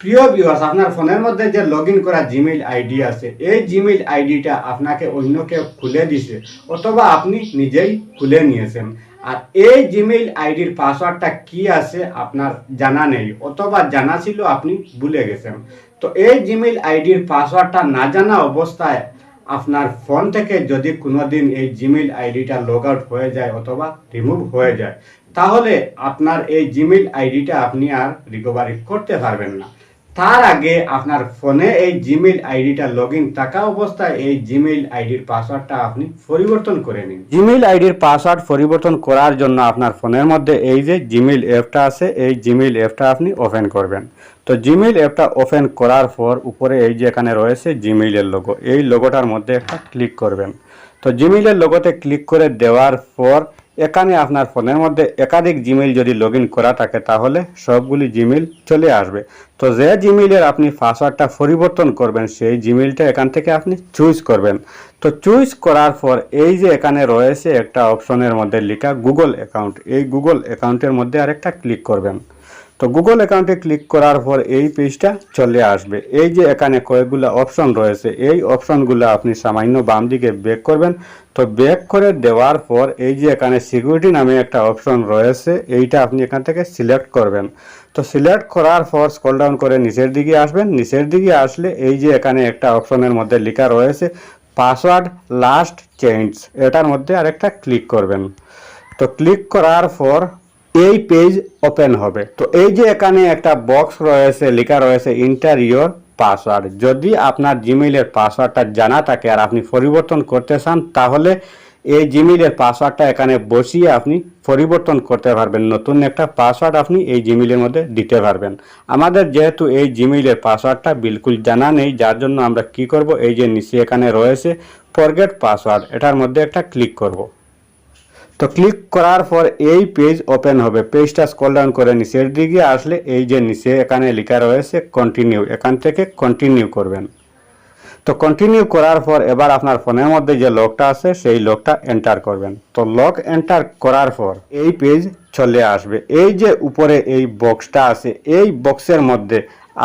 প্রিয় ভিউয়ার্স আপনার ফোনের মধ্যে যে লগ ইন করা জিমেইল আইডি আছে, এই জিমেইল আইডিটা আপনাকে অন্য কেউ খুলে দিছে অথবা আপনি নিজেই খুলে নিয়েছেন। আর এই জিমেইল আইডির পাসওয়ার্ডটা কি আছে আপনার জানা নেই, অথবা জানা ছিল আপনি ভুলে গেছেন। তো এই জিমেইল আইডির পাসওয়ার্ডটা না জানা অবস্থায় আপনার ফোন থেকে যদি কোনোদিন এই জিমেইল আইডিটা লগ আউট হয়ে যায় অথবা রিমুভ হয়ে যায়, তাহলে আপনার এই জিমেইল আইডিটা আপনি আর রিকভারি করতে পারবেন না। তার আগে আপনার ফোনে এই জিমেইল আইডিটা লগ ইন থাকা অবস্থায় এই জিমেইল আইডির পাসওয়ার্ডটা আপনি পরিবর্তন করে নিন। জিমেইল আইডির পাসওয়ার্ড পরিবর্তন করার জন্য আপনার ফোনের মধ্যে এই যে জিমেইল অ্যাপটা আছে, এই জিমেইল অ্যাপটা আপনি ওপেন করবেন। তো জিমেইল অ্যাপটা ওপেন করার পর উপরে এই যে এখানে রয়েছে জিমেইলের লোগো এই লোগোটার মধ্যে একটা ক্লিক করবেন। তো জিমেইলের লোগোতে ক্লিক করে দেওয়ার পর এখানে আপনার ফোনের মধ্যে একাধিক জিমেইল যদি লগ করা থাকে, তাহলে সবগুলি জিমেল চলে আসবে। তো যে জিমেলের আপনি পাসওয়ার্ডটা পরিবর্তন করবেন, সেই জিমেলটা এখান থেকে আপনি চুজ করবেন। তো চুজ করার পর এই যে এখানে রয়েছে একটা অপশনের মধ্যে লেখা গুগল অ্যাকাউন্ট, এই গুগল অ্যাকাউন্টের মধ্যে আরেকটা ক্লিক করবেন। তো গুগল অ্যাকাউন্টে ক্লিক করার পর এই পেজটা চলে আসবে। এই যে এখানে কয়েকগুলো অপশন রয়েছে, এই অপশনগুলো আপনি সামান্য বাম দিকে ব্যাক করবেন। তো ব্যাক করে দেওয়ার পর এই যে এখানে সিকিউরিটি নামে একটা অপশন রয়েছে, এইটা আপনি এখান থেকে সিলেক্ট করবেন। তো সিলেক্ট করার পর স্কল ডাউন করে নিচের দিকে আসবেন। নিচের দিকে আসলে এই যে এখানে একটা অপশনের মধ্যে লেখা রয়েছে পাসওয়ার্ড লাস্ট চেঞ্জ এটার মধ্যে আরেকটা ক্লিক করবেন। তো ক্লিক করার পর এই পেজ ওপেন হবে। তো এই যে এখানে একটা বক্স রয়েছে, লেখা রয়েছে ইন্টারিয়র পাসওয়ার্ড যদি আপনার জিমেইলের পাসওয়ার্ডটা জানা থাকে আর আপনি পরিবর্তন করতে চান, তাহলে এই জিমেইলের পাসওয়ার্ডটা এখানে বসিয়ে আপনি পরিবর্তন করতে পারবেন। নতুন একটা পাসওয়ার্ড আপনি এই জিমেইলের মধ্যে দিতে পারবেন। আমাদের যেহেতু এই জিমেইলের পাসওয়ার্ডটা বিলকুল জানা নেই, যার জন্য আমরা কি করব? এই যে নিচে এখানে রয়েছে ফরগেট পাসওয়ার্ড এটার মধ্যে একটা ক্লিক করব। তো ক্লিক করার পর এই পেজ ওপেন হবে। পেজটা স্কল ডাউন করে নিচের দিকে আসলে এই যে নিচে এখানে লেখা রয়েছে কন্টিনিউ এখান থেকে কন্টিনিউ করবেন। তো কন্টিনিউ করার পর এবার আপনার ফোনের মধ্যে যে লকটা আছে, সেই লকটা এন্টার করবেন। তো লক এন্টার করার পর এই পেজ চলে আসবে। এই যে উপরে এই বক্সটা আছে, এই বক্সের মধ্যে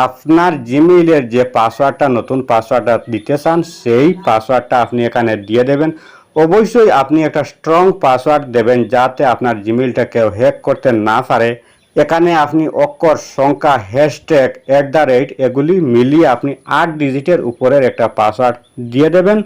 আপনার জিমেইলের যে পাসওয়ার্ডটা নতুন পাসওয়ার্ডটা দিতে চান, সেই পাসওয়ার্ডটা আপনি এখানে দিয়ে দেবেন। অবশ্যই আপনি একটা স্ট্রং পাসওয়ার্ড দেবেন যাতে আপনার জিমেইলটা কেউ হ্যাক করতে না পারে। এখানে আপনি অক্ষর, সংখ্যা হ্যাশট্যাগ অ্যাট দ্য রেট এগুলি মিলিয়ে আপনি আট ডিজিটের উপরের একটা পাসওয়ার্ড দিয়ে দেবেন।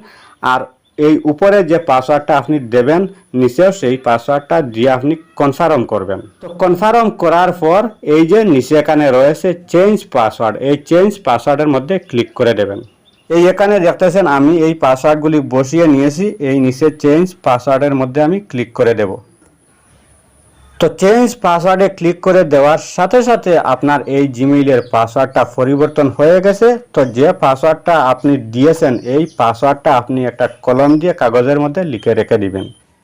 আর এই উপরে যে পাসওয়ার্ডটা আপনি দেবেন, নিচেও সেই পাসওয়ার্ডটা দিয়ে আপনি কনফার্ম করবেন। তো কনফার্ম করার পর এই যে নিচে এখানে রয়েছে চেঞ্জ পাসওয়ার্ড এই চেঞ্জ পাসওয়ার্ডের মধ্যে ক্লিক করে দেবেন। এই এখানে দেখতেছেন আমি এই পাসওয়ার্ডগুলি বসিয়ে নিয়েছি, এই নিচে চেঞ্জ পাসওয়ার্ডের মধ্যে আমি ক্লিক করে দেব। তো চেঞ্জ পাসওয়ার্ডে ক্লিক করে দেওয়ার সাথে সাথে আপনার এই জিমেইলের পাসওয়ার্ডটা পরিবর্তন হয়ে গেছে। তো যে পাসওয়ার্ডটা আপনি দিয়েছেন, এই পাসওয়ার্ডটা আপনি একটা কলম দিয়ে কাগজের মধ্যে লিখে রেখে দিবেন।